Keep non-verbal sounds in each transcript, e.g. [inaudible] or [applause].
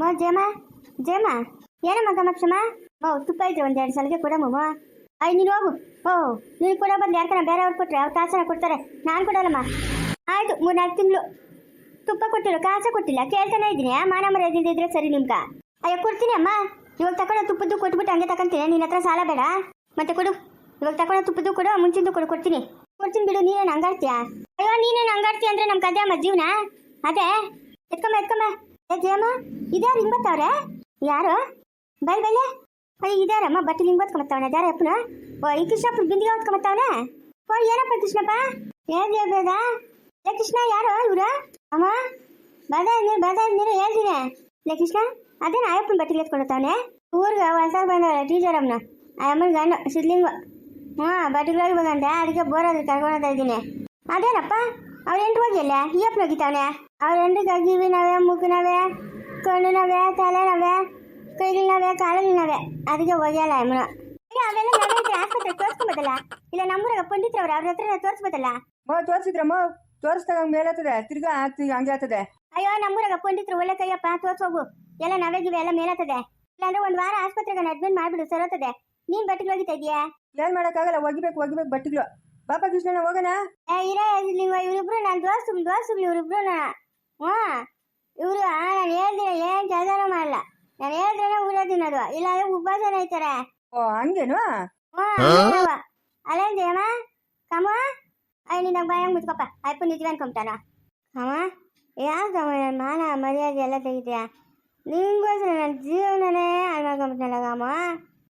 ಮೋ ಜೇಮ ಜೇಮ ಏನಮ್ಮ ಗಮಕ್ಷಮ ಓ, ತುಪ್ಪ ಇದ್ರೆ ಒಂದು ಎರಡು ಸಲಿಗೆ ಕೊಡಮ್ಮ ಅಯ್ಯ ನೀನು ಹೋಗು. ಓ, ನೀನು ಕೊಡೋ ಬಂದು ಬೇರೆ ಬೇರೆಯವ್ರು ಕೊಟ್ಟರೆ ಅವ್ರು ಕಾಸನ ಕೊಡ್ತಾರೆ. ನಾನು ಕೊಡಲ್ಲಮ್ಮ. ಆಯ್ತು, ಮೂರ್ನಾಲ್ಕು ತಿಂಗಳು. ತುಪ್ಪ ಕೊಟ್ಟಿಲ್ಲ ಕಾಸ ಕೊಟ್ಟಿಲ್ಲ. ಕೇಳ್ತಾನೆ ಇದ್ದೀನಿ ಮಾನ ಮರ್ಯಾದೆ ಇದ್ರೆ ಸರಿ ನಿಮ್ಗ. ಅಯ್ಯೋ, ಕೊಡ್ತೀನಿ, ಅಮ್ಮ. ಇವಾಗ ತಗೊಂಡು ತುಪ್ಪದ್ದು ಕೊಟ್ಬಿಟ್ಟು ಹಂಗೆ ತಗೊಂತೀನಿ ನಿನ್ನ ಹತ್ರ ಸಾಲ ಬೇಡ. ಮತ್ತೆ ಕೊಡು. ಇವಾಗ ತಗೊಂಡು ತುಪ್ಪದ್ದು ಕೊಡು, ಮುಂಚಿಂದು ಕೊಡು, ಕೊಡ್ತೀನಿ. ಕೊಡ್ತೀನಿ ಬಿಡು, ನೀನೇನು ಹಂಗಾಡ್ತೀಯಾ ಅಯ್ಯೋ, ನೀನೇನು ಹಂಗಾಡ್ತೀಯ ಅಂದ್ರೆ ನಮ್ಮ ಕದೆ ಅಮ್ಮ ಜೀವನ? ಅದೇ. ಎತ್ಕೊಂಬ ಎತ್ಕೊಂಬ. ಜಯಮ್ಮ ಇದ್ಯಾರು ಹಿಂಗ್ ಬರ್ತಾವ್ರೆ ಯಾರು? ಬೈಲೆ ಅಯ್ಯ, ಇದಾರಮ್ಮ, ಬಟ್ಟೆ ಹಿಂಗ್ ಬತ್ಕೊಂಬತ್ತವನ ಯಾರ ಅಪ್ಪನ? ಓ, ಈ ಕೃಷ್ಣಪ್ಪ ಬಿಂದಿಗೆ ಹೊತ್ಕೊಂಬತ್ತವನೆ? ಓ, ಏನಪ್ಪ ಕೃಷ್ಣಪ್ಪ? ಹೇಳ್ದಿ ಬೇಡ ಲೇ ಕೃಷ್ಣ, ಯಾರು ಇವ್ರು? ಅಮ್ಮ ಬದ ನೀರು ಬದ ನೀರು ಹೇಳ್ತೀನಿ ಲೇ ಕೃಷ್ಣ, ಅದೇ ನಾಯಪ್ಪನ ಬಟ್ಟೆಗೆ ಎತ್ಕೊಂಡವನೆ ಊರ್ಗೆ ಹೊಸಾಗ ಬಂದವಳೆ ಟೀಚರ್ ಅಮ್ಮನ. ಅಮ್ಮನ ಗಂಡ, ಸಿದ್ಲಿಂಗು. ಹ್ಞೂ, ಬಟ್ಟೆಗಳಾಗಿ ಬಂದಂತೆ ಅದಕ್ಕೆ ಬೋರಲ್ಲಿ ಕರ್ಕೊಂಡೋಗ್ತಾ ಇದ್ದೀನಿ. ಅದೇನಪ್ಪ ಅವ್ರು ಎಂಟು ಹೋಗಿಲ್ಲ ಈ ಅಪ್ಪನ ಅವ್ರ ಎಂಟು ಕಿವಿ ನವೆ ಮೂಗು ನವೆ ಕಣ್ಣು ನವೇ ತಲೆ ನವೆ ಕೈಗಳು ನವೆ ಕಾಲುಗಳು ನವೆ ಅದಕ್ಕೆ ಹೋಗ್ಯಲ್ಲ ಅಮ್ಮನ ಅವೆಲ್ಲ ನಡೆಯುತ್ತೆ ಆಸ್ಪತ್ರೆ ತೋರಿಸ್ಕೊಬೋದಲ್ಲ ಇಲ್ಲ ನಮ್ಮೂರಾಗ ಪಂಡಿತ್ರವ್ರು ಅವ್ರ ಹತ್ರ ತೋರಿಸ್ಬೋದಲ್ಲ ಮೋ ತೋರಿಸಿದ್ರಮ್ಮ. ತೋರಿಸ್ದಾಗ ಮೇಲತ್ತದೆ ತಿರ್ಗಾ ಆಗ್ತಿ ಹಂಗೆ ಆಗ್ತದೆ. ಅಯ್ಯೋ ನಮ್ಮೂರಾಗ ಪಂಡಿತ್ರು ಒಳ್ಳೆ ಕೈಯಪ್ಪ ತೋರಿಸೋಗು ಎಲ್ಲ ನವೆಗಿವೆ ಎಲ್ಲ ಮೇಲತ್ತದೆ ಇಲ್ಲಾಂದ್ರೆ ಒಂದ್ ವಾರ ಆಸ್ಪತ್ರೆಗೆ ಅಡ್ಮಿಟ್ ಮಾಡ್ಬಿಡು ಸರೋತದೆ ನೀನ್ ಬಟ್ಟಿಗೆ ಹೋಗಿತಾ ಇದೀಯಾ ಏನ್ ಮಾಡೋಕ್ಕಾಗಲ್ಲ ಒಗಿಬೇಕು ಒಗಿಬೇಕು ಬಟ್ಟಿಗಳು. ಪಾಪ ಕೃಷ್ಣನ ಹೋಗೋಣ? ಏ ಇರೇ ನೀವು ಇವರಿಬ್ರು ನಾನು ದೋಸ್ತು ದೋಸ್ತು ಇವರಿಬ್ರು ಹ್ಞೂ ಇವರು ನಾನು ಹೇಳ್ದೆ ಏನ್ ಕೆಲಸನೂ ಮಾಡಲ್ಲ. ನಾನು ಹೇಳಿದ್ರೆ ಊರ ತಿನ್ನೋದು. ಇಲ್ಲಾಂದ್ರೆ ಉಪವಾಸನ ಐತಾರೆ ಓ ಹಂಗೇನು? ಹ್ಞೂ ಅಲ್ಲೇ ಜಯಮ್ಮ ಕಮ್ಮ? ಅಯ್ಯ ನಿನ್ನ ಭಯ ಮುಚ್ಕಪ್ಪ. ಅಯ್ಯಪ್ಪ ನಿಜವೇ ಅನ್ಕೊಂತಾನ ಕಮ ಯಾವ ಕಮ್ಮ ನನ್ನ ಮಾನ ಮರ್ಯಾದೆ ಎಲ್ಲ ತೆಗಿತೀಯ? ನಿಂಗೋಸ್ಕರ ನನ್ನ ಜೀವನನೇ ಹಾಳು ಮಾಡ್ಕೊಂಬಿಟ್ನಲ್ಲ ಕಮ್ಮ?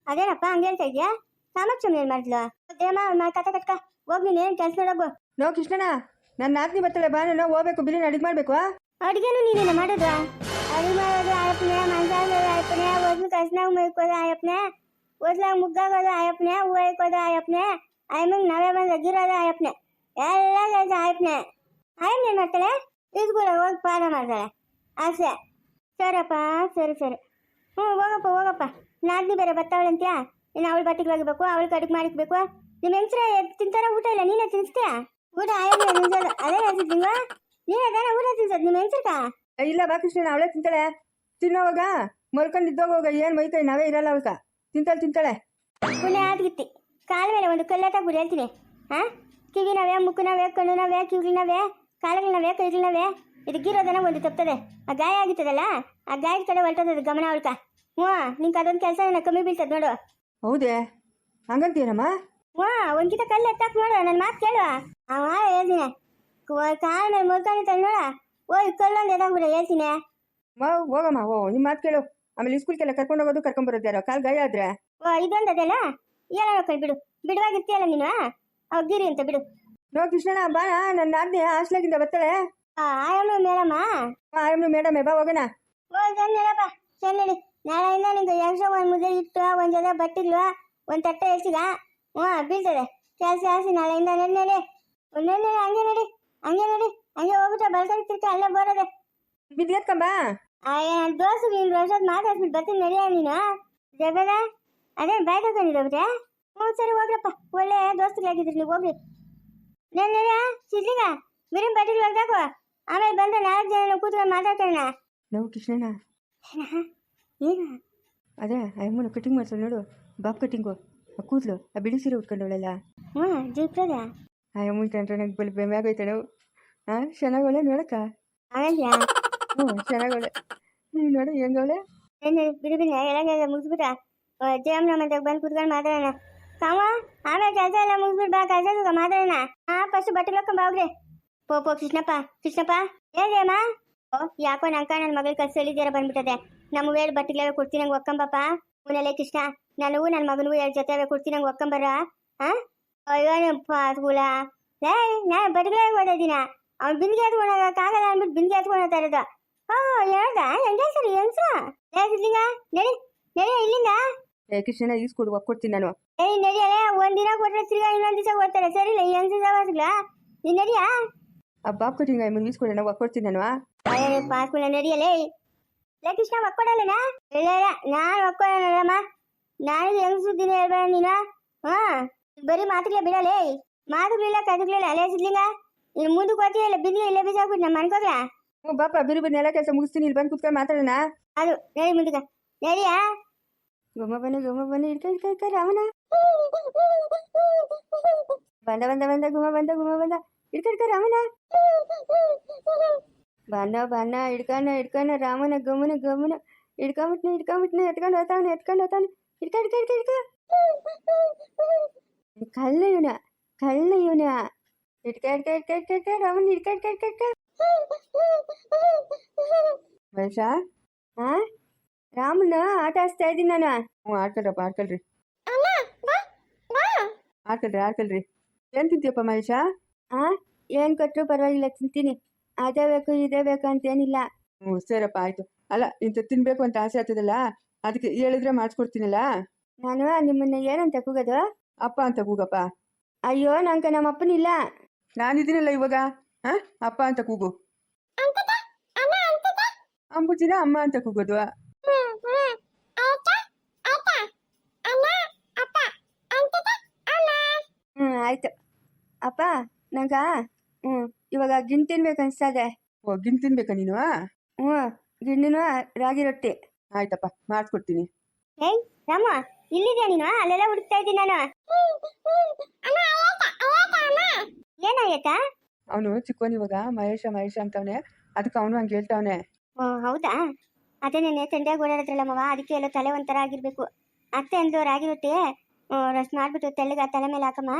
ಅದೇನಪ್ಪ ಹಂಗೆ ಹೇಳ್ತಾ ಇದೆಯಾ? ಕಾಮಾಕ್ಷಮ್ ಏನು ಮಾಡಿದ್ಲು? ಜಯಮ್ಮ ಕತೆ ಕಟ್ಕ. ಹೋಗಿ ನೀನು ಏನು ಕೆಲಸ ಮಾಡೋಗು ನೋ ಕೃಷ್ಣಣ್ಣ. ನನ್ನ ನಾದ್ನಿ ಬರ್ತಾಳೆ ಬಾ ನಾನು ಹೋಗ್ಬೇಕು, ಬಿರಿಯಾನಿ ಅಡುಗೆ ಮಾಡ್ಬೇಕು ಅಡುಗೆನೂ ನೀನೇನ ಮಾಡೋದು ಅಡುಗೆ ಮಾಡೋದು ಆಯಪ್ಪನೇ ಮಂಜಾಗೋದು ಆಯಪ್ಪನೇ ಒದ್ಲು ಕಸ್ನಾಗ ಮೈಕೋದು ಆಯಪ್ಪನೇ ಒದ್ಲಾಗ ಮುಗ್ಗಾಗೋದು ಆಯಪ್ಪನೇ, ಹೂವು ಇಕ್ಕೋದು ಆಯಪ್ಪನೇ ಆಯಮ್ಮಂಗೆ ನಾವೇ ಬಂದು ಅಗಿರೋದು ಆಯಪ್ಪನೇ, ಎಲ್ಲ ಕೆಲಸ ಆಯಪ್ಪನೇ. ಆಯಮ್ಮನ ಮಾಡ್ತಾಳೆ? ಕೂಡ ಹೋಗಿ ಪಾದ ಮಾಡ್ತಾಳೆ. ಆಸೆ. ಸರಪ್ಪ ಸರಿ ಸರಿ. ಹ್ಞೂ ಹೋಗಪ್ಪ ಹೋಗಪ್ಪ. ನಾದ್ನಿ ಬೇರೆ ಬರ್ತಾವಳೆ ಅಂತ್ಯಾ? ಇನ್ನು ಅವಳು ಬಟ್ಟಿಗೆ ಹೋಗಬೇಕು ಅವಳಿಗೆ ಅಡುಗೆ ಮಾಡಿಕ್ಬೇಕು. ನಿಮ್ಮ ಹೆಂಗ್ಸ್ರ, ತಿಂತಾರ ಊಟ ಇಲ್ಲ? ನೀನೇ ತಿನ್ಸ್ತೀಯಾ? ಊಟ ಅದೇ ಹೇಳ್ತಿದ್ದೀವ? ನೀನೇ ತಾನೇ ಊಟ ತಿನ್ಸದ್ ನಿಮ್ಮ ಇಲ್ಲ ಬಾ ಕೃಷ್ಣ ಅವಳೇ ತಿಂತಾಳೆ. ತಿನ್ನೋವಾಗ ಮಲ್ಕೊಂಡಿದ್ದೋಗೋಗ ಏನು ಮೈಕೈ ನಾವೇ ಇರಲ್ಲ ಅವಳ್ಕ ತಿಂತಾಳೆ ತಿಂತಾಳೆ. ಪುಣ್ಯ ಆದ್ಗಿತ್ತಿ ಕಾಲ ಮೇಲೆ ಒಂದು ಕಲ್ಲಾಟ ಗುಡಿ ಹೇಳ್ತೀನಿ. ಹಾ ಕಿವಿ ನಾವೇ ಮುಕ್ಕು ನಾವೇ ಕಣ್ಣು ನಾವೇ ಕಿವಿ ನಾವೇ ಕಾಲುಗಳು ನಾವೇ ಕೈಗಳು ನಾವೇ ಇದಕ್ಕಿರೋದನ್ನ ಒಂದು ತಪ್ತದೆ. ಆ ಗಾಯ ಆಗಿತ್ತದಲ್ಲ ಆ ಗಾಯದ ಕಡೆ ಹೊರಟದ ಗಮನ ಅವಳ್ಕ ಹ್ಞೂ ನಿಂಗೆ ಅದೊಂದು ಕೆಲಸ ಏನ ಕಮ್ಮಿ ಬೀಳ್ತದೆ ನೋಡು. ಹೌದೇ? ಹಂಗಂತೀನಮ್ಮ ಹ್ಞೂ ಒಂದ್ಕಿತ ಕಲ್ಲು ಎತ್ತಾಕ್ ನೋಡು ನನ್ನ ಮಾತು ಕೇಳು. ಅವ ಹೇಳ್ತೀನಿ. ಮೇಲೆ ಮುಲ್ಕೊಂಡಿರ್ತಾಳೆ ನೋಡ. ಓಯ್ ಕಲ್ಲೊಂದು ಎದಾಗ್ಬಿಡ ಹೇಳ್ತೀನಿ. ಮಾ ಹೋಗಮ್ಮ ಓ ನಿಮ್ಮ ಮಾತು ಕೇಳು. ಆಮೇಲೆ ಸ್ಕೂಲ್ಗೆಲ್ಲ ಕರ್ಕೊಂಡು ಹೋಗೋದು ಕರ್ಕೊಂಬರೋದು ಯಾರೋ? ಕಾಲು ಗಾಯ ಆದ್ರೆ? ಓ ಇದೊಂದು ಅದೆಲ್ಲ ಎಲ್ಲ ಕೈ ಬಿಡು. ಬಿಡುವಾಗಿರ್ತೀಯಲ್ಲ ನೀನು ಅವ್ ಗಿರಿ ಅಂತ ಬಿಡು. ನೋ ಕೃಷ್ಣಣ್ಣ ಬಾ ನನ್ನ ನಾದ್ನಿ ಹಾಸ್ಲಾಗಿಂದ ಬರ್ತಾಳೆ. ಆ ಆಯಮ್ಮ ಮೇಡಮ್ಮ ಆಯಮ್ಮ ಮೇಡಮ್ ಬಾ ಹೋಗೋಣ. ಓ ಚೆನ್ನಡಪ್ಪ ಚೆನ್ನಡಿ ನಾಳೆಯಿಂದ ನಿಂಗೆ ಎಕ್ಸ್ಟ್ರಾ ಒಂದು ಮುದ್ದೆ ಇಟ್ಟು ಒಂದು ಜೊತೆ ಬಟ್ಟಿಗಳು ಒಂದು ತಟ್ಟೆ ಹೆಚ್ಚಿಗ ಹ್ಞೂ ಬೀಳ್ತದೆ. ಕೆಲಸ ಆಸಿ ನಾಳೆಯಿಂದ ನೆನ್ನೆ ಒಂದ್ ಹಂಗೆ ನಡಿ ಹಂಗೆ ನಡಿ ಹಂಗೆ ಹೋಗ್ಬಿಟ್ರೆ ಬಲ್ಕಂಡು ತಿರ್ಕ ಅಲ್ಲೇ ಬರೋದೆ. ಬಿದ್ಗೆತ್ಕೊಂಬಾ ಅಯ್ಯ ನನ್ನ ದೋಸ್ತು ನೀನು ವರ್ಷದ ಬರ್ತೀನಿ ನಡಿಯ ನೀನು. ಜಗದ ಅದೇ ಬಾಯ್ ತಗೊಂಡಿದ್ದೆ ಹ್ಞೂ ಸರಿ ಹೋಗ್ರಪ್ಪ ಒಳ್ಳೆ ದೋಸ್ತುಗಳಾಗಿದ್ರಿ ನೀವು ಹೋಗ್ರಿ. ನಾನು ನಡಿಯ ಸಿದ್ಲಿಂಗ ಬಟ್ಟಿಗಳು ಹೊರ್ದಾಕು ಆಮೇಲೆ ಬಂದು ನಾಲ್ಕು ಜನ ಕೂತ್ಕೊಂಡು ಮಾತಾಡ್ಕೊಳ್ಳೋಣ ನಾವು ಕೃಷ್ಣಣ್ಣ. ಏನು ಅದೇ ಅಮ್ಮನ ಕಟಿಂಗ್ ಮಾಡ್ಸೋಣ ನೋಡು ಬಾಬ್ ಕಟಿಂಗು ಆ ಕೂದಲು ಆ ಬಿಳಿ ಸೀರೆ ಉಟ್ಕೊಂಡವಳೆಲ್ಲ. ಹ್ಞೂ ಜೀಪ್ರದ ಆ ಮುಂಚೆ ನಂಗೆ ಬಲ್ ಬೆಮ್ಮೆ ಆಗೋಯ್ತು ನಾವು ಹಾಂ ಚೆನ್ನಾಗವಳೆ ನೋಡಕ್ಕ ಆಗಲ್ಯಾ ಹ್ಞೂ ಚೆನ್ನಾಗವಳೆ ನೀನು ನೋಡು ಹೆಂಗವಳೆ ಏನು ಬಿಡು ಬಿಡಿ ಎಳಂಗ ಮುಗಿಸ್ಬಿಟ್ಟ ಜಯಮ್ನ ಮತ್ತೆ ಬಂದು ಕುತ್ಕೊಂಡು ಮಾತಾಡೋಣ ಕಾಮ ಆಮೇಲೆ ಕೆಲಸ ಎಲ್ಲ ಮುಗಿಸ್ಬಿಟ್ಟು ಬಾ ಕೆಲಸ ಮಾತಾಡೋಣ ಹಾಂ ಫಸ್ಟ್ ಬಟ್ಟೆ ಹಾಕೊಂಡ್ ಹೋಗ್ರಿ ಪೋ ಪೋ ಕೃಷ್ಣಪ್ಪ ಕೃಷ್ಣಪ್ಪ ಏನ್ರಿ ಓ ಯಾಕೋ ನಂಕ ನನ್ನ ಮಗಳ ಕಸ ಹೇಳಿದ್ದೀರ ಬಂದ್ಬಿಟ್ಟದೆ ನಮ್ಮ ವೇಳು ಬಟ್ಟೆಗಳ ಕೊಡ್ತೀನಿ ನಂಗೆ ಒಕ್ಕಂಬಪ್ಪ ಉನಲೆ ಕೃಷ್ಣ ನನಗೂ ನನ್ನ ಮಗನಿಗೂ ಎರಡು ಜೊತೆ ಕೊಡ್ತೀನಿ ನಂಗೆ ಒಕ್ಕಂಬರ ಹಾಂ ಅಯ್ಯೋ ಪಾಸ್ಗುಳ ಲೇ ನಾ ಬಟ್ಟೆಗಳೇ ಓದೋದಿನ ಅವ್ನು ಬಿಂದಿಗೆ ಎತ್ಕೊಂಡೋಗಕ್ಕಾಗಲ್ಲ ಅಂದ್ಬಿಟ್ಟು ಬಿಂದಿಗೆ ಎತ್ಕೊಂಡೋಗ್ತಾ ಇರೋದು ಓ ಹೇಳ್ದ ಹೆಂಗೆ ಸರಿ ಹೆಂಗ್ಸ ಲೇ ಸಿದ್ಲಿಂಗ ನಡಿ ನಡಿ ಇಲ್ಲಿಂದ ಏ ಕೃಷ್ಣಣ್ಣ ಈಸ್ಕೊಡು ಒಕ್ಕೊಡ್ತೀನಿ ನಾನು ಏಯ್ ನಡಿಯಲೇ ಒಂದಿನ ಕೊಟ್ರೆ ತಿರ್ಗಾ ಇನ್ನೊಂದ್ ದಿವಸ ಕೊಡ್ತಾರೆ ಸರಿ ಇಲ್ಲ ಈ ಹೆಂಗ್ಸ ಸವಾಸ್ಗಳ ನೀನ್ ನಡಿಯಾ ಆ ಬಾಬ್ ಕಟಿಂಗ್ ಅಮ್ಮನ ಈಸ್ಕೊಡು ನಾವು ಒಕ್ಕೊಡ್ತೀನಿ ನಾನು ಅಯ್ಯೋ ಪಾಸ್ಗಳ ನಡಿಯಲೇ ಲೇ ಕೃಷ್ಣ ಒಕ್ಕೊಡಲ್ಲನಾ ಇಲ್ಲ ಇಲ್ಲ ನಾನು ಒಕ್ಕೊಡಲ್ಲಮ್ಮ ನಾನು ಹೆಂಗ್ ಸುದ್ದಿನ ಹೇಳ್ಬೇಡ ನೀನು ಹಾ ಬರೀ ಮಾತುಗಳೇ ಬಿಡಲೇ ಮಾತುಗಳಿಲ್ಲ ಕಥೆಗಳಿಲ್ಲ ಅಲೆ ಸಿದ್ಲಿಂಗ. ಇನ್ನು ಮುಂದಕ್ಕೆ ಹೋಗ್ತೀಯ ಇಲ್ಲ ಬಿಂದಿಗೆ ಇಲ್ಲೇ ಬೀಸಾಕ್ಬಿಟ್ಟು ನಮ್ಮ ಮನ್ಕೋಗ್ಲಾ? ಹ್ಞೂ ಬಾಪ ಬಿರು ಬಿರು ನೆಲ ಕೆಲಸ ಮುಗಿಸ್ತೀನಿ ಇಲ್ಲಿ ಬಂದು ಕುತ್ಕೊಂಡು ಮಾತಾಡೋಣ. ಅದು ಹೇಳಿ ಮುಂದಕ್ಕೆ. ಹೇಳಿಯಾ ಗೊಮ್ಮ ಬನ್ನಿ ಗೊಮ್ಮ ಬನ್ನಿ ಇಡ್ಕ ಇಡ್ಕ ಇಡ್ಕ ರಾಮನ ಬಂದ ಬಂದ ಬಂದ ಗುಮ ಬಂದ ಗುಮ ಬಂದ. ಇಡ್ಕ ಇಡ್ಕ ರಾಮನ ಬನ್ನ ಬನ್ನ ಹಿಡ್ಕನ ಹಿಡ್ಕನ ರಾಮನ ಗಮನ ಗಮನ. ಇಡ್ಕೊಂಬಿಟ್ನ ಇಡ್ಕೊಂಬಿಟ್ನ ಎತ್ಕೊಂಡು ಹೋತಾವನೆ ಎತ್ಕೊಂಡು ಹೋತಾವನೆ ಇಡ್ಕ ಹಿಡ್ಕ ಇಡ್ಕ ಹಿಡ್ಕ ಕಳ್ಳ ಇವನ ಕಳ್ಳ ಇವನ ಹಿಡ್ಕ ಹಿಡ್ಕ ಮಹೇಶ ಹಾ ರಾಮನ ಆಟ ಆಡ್ತಾ ಇದ್ದೀನಿ ನಾನು. ಹ್ಞೂ ಆಡ್ಕೊಳ್ರಪ್ಪ ಆಡ್ಕೊಳ್ರಿ. ಆಡ್ಕೊಳ್ರಿ ಆಡ್ಕೊಳ್ರಿ. ಏನು ತಿಂತೀಯಪ್ಪ ಮಹೇಶ? ಹಾ ಏನು ಕೊಟ್ಟರು ಪರವಾಗಿಲ್ಲ ತಿಂತೀನಿ. ಅದೇ ಬೇಕು ಇದೇ ಬೇಕು ಅಂತೇನಿಲ್ಲ. ಹ್ಞೂ ಸರಪ್ಪ ಆಯ್ತು. ಅಲ್ಲ ಇಂಥ ತಿನ್ಬೇಕು ಅಂತ ಆಸೆ ಆಗ್ತದಲ್ಲ? ಅದಕ್ಕೆ ಹೇಳಿದ್ರೆ ಮಾಡಿಸ್ಕೊಡ್ತೀನಲ್ಲ? ನಾನು ನಿಮ್ಮನ್ನ ಏನಂತ ಕೂಗೋದು? ಅಪ್ಪ ಅಂತ ಕೂಗಪ್ಪ. ಅಯ್ಯೋ ನಂಗೆ ನಮ್ಮ ಅಪ್ಪನಿಲ್ಲ ನಾನಿದ್ದೀನಲ್ಲ ಇವಾಗ. ಹಾ? ಅಪ್ಪ ಅಂತ ಕೂಗು. ಅಂಬುಜಿನ ಅಮ್ಮ ಅಂತ ಕೂಗೋದು. ಹ್ಞೂ ಆಯ್ತು? ಅಪ್ಪ ನಂಗ ಹ್ಞೂ ಇವಾಗ ಗಿಣ್ ತಿನ್ಬೇಕು ಅನ್ಸ್ತದೆ ಓ ಗಿಣ್ ತಿನ್ಬೇಕಾ ನೀನು? ಹ್ಞೂ ಗಿಣ್ಣಿನ ರಾಗಿ ರೊಟ್ಟಿ. ಆಯ್ತಪ್ಪ ಮಾಡಿಸ್ಕೊಡ್ತೀನಿ. ಏಯ್ ರಾಮ ಇಲ್ಲಿದ್ಯಾ ನೀನು? ಅಲ್ಲೆಲ್ಲ ಹುಡುಕ್ತಾ ಇದ್ದೀನಿ ನಾನು. ಏನಾಯ್ತ ಅವನು ಚಿಕ್ಕವನು ಇವಾಗ ಮಹೇಶ ಮಹೇಶ ಅಂತವನೆ. ಅದಕ್ಕೆ ಅವನು ಹಂಗೆ ಹೇಳ್ತಾವನೆ. ಓ ಹೌದಾ? ಅದೇ ನೆನ್ನೆ ತಂಡ್ಯಾಗ ಓಡಾಡಿದ್ರಲ್ಲ ಮವ ಅದಕ್ಕೆ ಎಲ್ಲ ತಲೆ ಒಂಥರ ಆಗಿರ್ಬೇಕು. ಅತ್ತೆ ಅಂದ್ಲು ರಾಗಿ ರೊಟ್ಟಿ. ರಸ್ ಮಾಡ್ಬಿಟ್ಟು ತೆಳ್ಳಗ ತಲೆ ಮೇಲೆ ಹಾಕಮ್ಮ.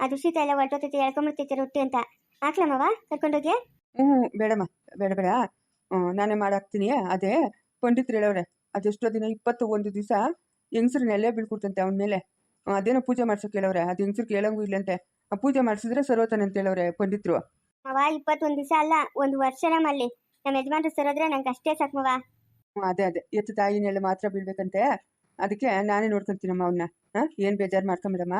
ಅದು ಶೀತ ಎಲ್ಲ ಹೊರಟೋತೈತಿ ಎಳ್ಕೊಂಬಿಡ್ತೈತಿ ರೊಟ್ಟಿ ಅಂತ. ಹಾಕ್ಲಮ್ಮವ ಕರ್ಕೊಂಡೋಗಿ ಹ್ಞೂ ಬೇಡಮ್ಮ ಬೇಡ ಬೇಡ. ನಾನೇ ಮಾಡಾಕ್ತೀನಿ ಅದೇ. ಪಂಡಿತ್ರು ಹೇಳವ್ರೆ. ಅದೆಷ್ಟೋ ದಿನ ಇಪ್ಪತ್ತು ಒಂದು ದಿವಸ ಹೆಂಗಸ್ರನ್ನ ನೆಲೆ ಬೀಳ್ಕೊಡ್ತಂತೆ ಅವನ ಮೇಲೆ. ಅದೇನೋ ಪೂಜೆ ಮಾಡ್ಸೋಕೆ ಹೇಳವ್ರೆ ಅದು ಹೆಂಗಸ್ರು ಕೇಳಂಗೂ ಇಲ್ಲಂತೆ. ಆ ಪೂಜೆ ಮಾಡಿಸಿದ್ರೆ ಸರ್ವತಾನೆ ಅಂತ ಹೇಳವ್ರೆ ಪಂಡಿತ್ರು. ಅವ ಇಪ್ಪತ್ತೊಂದು ದಿವಸ ಅಲ್ಲ ಒಂದು ವರ್ಷ ಮಲ್ಲಿ ನಮ್ಮ ಯಜಮಾನ್ರು ಸರೋದ್ರೆ ನಂಗೆ ಅಷ್ಟೇ ಸಾಕು ಮವ. ಅದೇ ಅದೇ. ಎತ್ತು ತಾಯಿನೆಲ್ಲ ಮಾತ್ರ ಬೀಳ್ಬೇಕಂತೆ. ಅದಕ್ಕೆ ನಾನೇ ನೋಡ್ಕೊಂತೀನಮ್ಮ ಅವನ್ನ ಏನ್ ಬೇಜಾರು ಮಾಡ್ಕೊಂಬಿಡಮ್ಮ.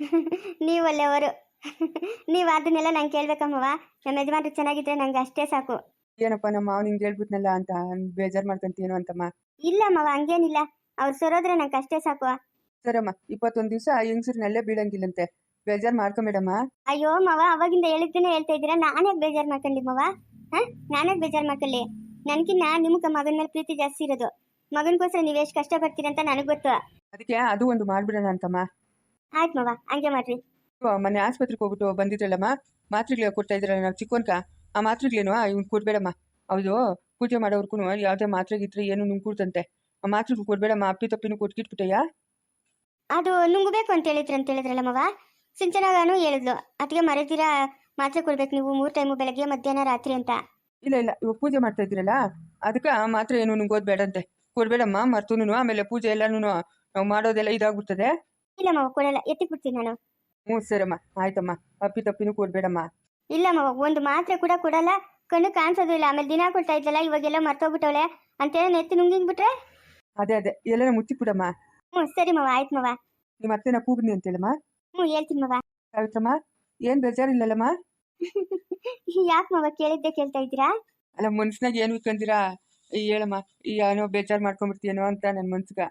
[laughs] ನೀವು ಒಳ್ಳೆಯವರು. [laughs] ನೀವು ಅದನ್ನೆಲ್ಲ ನಂಗೆ ಕೇಳ್ಬೇಕಮ್ಮವ ನಮ್ಮ ಯಜಮಾನ್ರು ಚೆನ್ನಾಗಿದ್ರೆ ನಂಗೆ ಅಷ್ಟೇ ಸಾಕು. ಏನಪ್ಪ ನಮ್ಮ ಮಾವ ನಿಂಗೆ ಹೇಳ್ಬಿಟ್ನಲ್ಲ ಅಂತ ಬೇಜಾರ್ ಮಾಡ್ಕೊಂತೀನೋ ಅಂತಮ್ಮ ಇಲ್ಲ ಮಾವ ಹಂಗೇನಿಲ್ಲ. ಅವ್ರು ಸರೋದ್ರೆ ನಂಗೆ ಅಷ್ಟೇ ಸಾಕು. ಸರಮ್ಮ ಇಪ್ಪತ್ತೊಂದು ದಿವಸ ಹೆಂಗ್ಸರ್ನಲ್ಲೇ ಬೀಳಂಗಿಲ್ಲಂತೆ. ಬೇಜಾರು ಮಾಡ್ಕೊಂಬೇಡಮ್ಮ ಅಯ್ಯೋ ಮಾವ ಅವಾಗಿಂದ ಹೇಳಿದ್ದನ್ನ ಹೇಳ್ತಾ ಇದ್ದೀರಾ? ನಾನೇ ಬೇಜಾರ್ ಮಾಡ್ಕೊಳ್ಳಿ ಮವ? ಹಾ? ನಾನೇ ಬೇಜಾರ್ ಮಾಡ್ಕೊಳ್ಳಿ ನನಗಿನ್ನ ನಿಮ್ಗೆ ಮಗನ ಮೇಲೆ ಪ್ರೀತಿ ಜಾಸ್ತಿ ಇರೋದು. ಮಗನಿಗೋಸ್ಕರ ನೀವು ಎಷ್ಟು ಕಷ್ಟಪಡ್ತೀರಂತ ನನಗೆ ಗೊತ್ತು. ಅದಕ್ಕೆ ಅದು ಒಂದು ಮಾಡ್ಬಿಡೋಣ ಅಂತಮ್ಮ ಆಯ್ತು ಮಾವ ಹಂಗೆ ಮಾಡ್ರಿ. ಮೊನ್ನೆ ಆಸ್ಪತ್ರೆಗೆ ಹೋಗ್ಬಿಟ್ಟು ಬಂದಿದ್ರಲ್ಲಮ್ಮ? ಮಾತ್ರೆಗಳು ಕೊಡ್ತಾ ಇದ್ರಲ್ಲ ನಾವು ಚಿಕ್ಕವನ್ಕ ಆ ಮಾತ್ರೆಗಳೇನು ಇವ್ನು ಕೊಡ್ಬೇಡಮ್ಮ ಹೌದು ಪೂಜೆ ಮಾಡೋರ್ಗು ಯಾವುದೇ ಮಾತ್ರೆಗಿದ್ರೆ ಏನು ನುಂಗ್ಕೊಡ್ತಂತೆ ಆ ಮಾತ್ರೆಗಳು ಕೊಡ್ಬೇಡಮ್ಮ ಅಪ್ಪಿ ತಪ್ಪಿನೂ ಕೊಟ್ಕಿಟ್ಬಿಟ್ಟಯ್ಯ ಅದು ನುಂಗಬೇಕು ಅಂತ ಹೇಳಿದ್ರಿ ಅಂತ ಹೇಳಿದ್ರಲ್ಲ ಮವ? ಸಿಂಚನಾಗಾನು ಹೇಳಿದ್ಲು. ಅದಕ್ಕೆ ಮರೆತೀರಾ ಮಾತ್ರೆ ಕೊಡ್ಬೇಕು ನೀವು ಮೂರು ಟೈಮು ಬೆಳಗ್ಗೆ ಮಧ್ಯಾಹ್ನ ರಾತ್ರಿ ಅಂತ. ಇಲ್ಲ ಇಲ್ಲ ಇವಾಗ ಪೂಜೆ ಮಾಡ್ತಾ ಇದ್ದೀರಲ್ಲ? ಅದಕ್ಕೆ ಆ ಮಾತ್ರೆ ಏನು ನುಂಗೋದು ಬೇಡಂತೆ. ಕೊಡ್ಬೇಡಮ್ಮ ಮರ್ತೂನು ಆಮೇಲೆ ಪೂಜೆ ಎಲ್ಲಾನು ನಾವು ಮಾಡೋದೆಲ್ಲ ಇದಾಗ್ಬಿಡ್ತದೆ. ಇಲ್ಲಮ್ಮ ಕೊಡಲ್ಲ. ಎತ್ತಿ ಬಿಡ್ತೀನಿ ನಾನು. ಹ್ಞೂ ಸರಮ್ಮ ಆಯ್ತಮ್ಮ. ಅಪ್ಪಿ ತಪ್ಪಿನೂ ಕೊಡ್ಬೇಡಮ್ಮ. ಇಲ್ಲ ಮವ ಒಂದು ಮಾತ್ರೆ ಕೂಡ ಕೊಡಲ್ಲ. ಕಣ್ಣು ಕಾಣಿಸೋದು ಇಲ್ಲ. ಆಮೇಲೆ ದಿನ ಕೊಡ್ತಾ ಇದ್ದಲ್ಲ ಇವಾಗೆಲ್ಲ ಮರ್ತೋಗ್ಬಿಟ್ಟವಳೆ. ಅಂತೇಳಿ ನೆತ್ತಿ ನುಂಗಿಂಗ್ಬಿಟ್ರೆ ಅದೇ ಅದೇ. ಎಲ್ಲನ ಮುಚ್ಚಿಬಿಡಮ್ಮ ಹ್ಞೂ ಸರಿ ಮವ ಆಯ್ತು ಮವ. ನಿಮ್ಮ ಅತ್ತೆನ ಕೂಗ್ನಿ ಅಂತೇಳಮ್ಮ. ಹ್ಞೂ ಹೇಳ್ತೀನಿ ಮವ. ಏನ್ ಬೇಜಾರು ಬೇಜಾರಿಲ್ಲಲ್ಲಮ್ಮ? [laughs] ಯಾಕೆ ಮವ ಕೇಳಿದ್ದೆ ಕೇಳ್ತಾ ಇದ್ದೀರಾ? ಅಲ್ಲ ಮನ್ಸಿನಾಗ ಏನು ಇಟ್ಕೊಂಡಿರಾ ಹೇಳಮ್ಮ ಈ ಏನೋ ಬೇಜಾರು ಮಾಡ್ಕೊಂಡ್ಬಿಡ್ತೀಯೇನೋ ಅಂತ ನನ್ನ ಮನ್ಸಿಗೆ.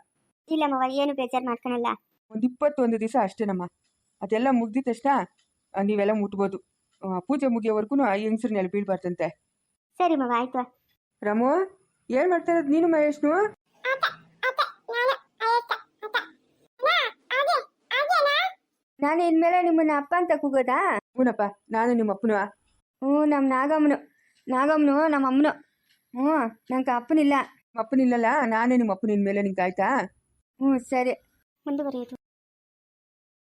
ಇಲ್ಲ ಮವ ಏನು ಬೇಜಾರು ಮಾಡ್ಕೊಳಲ್ಲ. ಒಂದು ಇಪ್ಪತ್ತೊಂದು ದಿವಸ ಅಷ್ಟೇನಮ್ಮ. ಅದೆಲ್ಲ ಮುಗ್ದಿದ ತಕ್ಷಣ ನೀವೆಲ್ಲ ಮುಟ್ಬೋದು. ಪೂಜೆ ಮುಗಿಯೋವರೆಗೂ ಆ ಹೆಂಗಸ್ರನ್ನೆಲ್ಲ ಬೀಳ್ಬಾರ್ದಂತೆ ಸರಿ ಮಗ ಆಯ್ತು. ರಾಮು ಏನ್ ಮಾಡ್ತಾ ಇರೋದು ನೀನು ಮಹೇಶ್ನು? ನಾನು ಇನ್ಮೇಲೆ ನಿಮ್ಮನ್ನ ಅಪ್ಪ ಅಂತ ಕೂಗೋದಾ? ಹ್ಞೂನಪ್ಪ ನಾನು ನಿಮ್ಮ ಅಪ್ಪನು. ಹ್ಞೂ ನಮ್ಮ ನಾಗಮ್ಮನು ನಾಗಮ್ಮನು ನಮ್ಮ ಅಮ್ಮನು. ಹ್ಞೂ ನಂಗೆ ಅಪ್ಪನಿಲ್ಲ. ಅಪ್ಪನಿಲ್ಲಲ್ಲ ನಾನೇ ನಿಮ್ಮ ಅಪ್ಪನ ಇನ್ಮೇಲೆ ನಿಂಗೆ ಆಯ್ತಾ ಹ್ಞೂ ಸರಿ. ಮುಂದುವರಿಯೋದು.